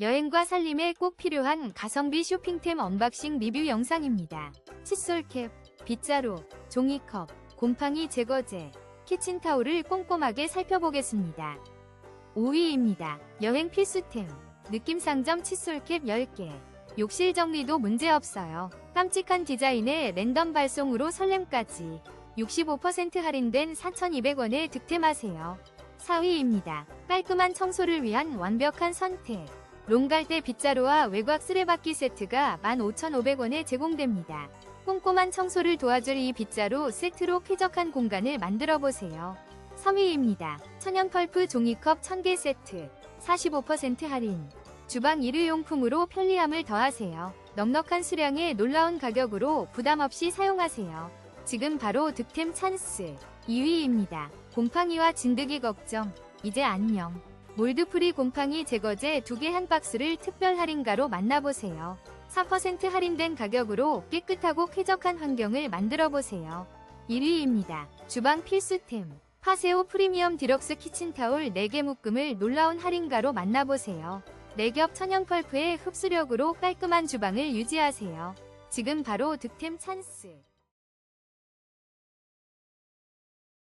여행과 살림에 꼭 필요한 가성비 쇼핑템 언박싱 리뷰 영상입니다. 칫솔캡, 빗자루, 종이컵, 곰팡이 제거제, 키친타올을 꼼꼼하게 살펴보겠습니다. 5위입니다. 여행 필수템, 느낌 상점 칫솔캡 10개. 욕실 정리도 문제없어요. 깜찍한 디자인의 랜덤 발송으로 설렘까지 65% 할인된 4,200원에 득템하세요. 4위입니다. 깔끔한 청소를 위한 완벽한 선택. 롱갈대 빗자루와 외곽 쓰레받기 세트가 15,500원에 제공됩니다. 꼼꼼한 청소를 도와줄 이 빗자루 세트로 쾌적한 공간을 만들어 보세요. 3위입니다. 천연 펄프 종이컵 1000개 세트 45% 할인 주방 일회용품으로 편리함을 더하세요. 넉넉한 수량에 놀라운 가격으로 부담 없이 사용하세요. 지금 바로 득템 찬스 2위입니다. 곰팡이와 진드기 걱정 이제 안녕 몰드프리 곰팡이 제거제 2개 한 박스를 특별 할인가로 만나보세요. 4% 할인된 가격으로 깨끗하고 쾌적한 환경을 만들어 보세요. 1위입니다. 주방 필수템 파세오 프리미엄 디럭스 키친타올 4개 묶음을 놀라운 할인가로 만나보세요. 4겹 천연 펄프의 흡수력으로 깔끔한 주방을 유지하세요. 지금 바로 득템 찬스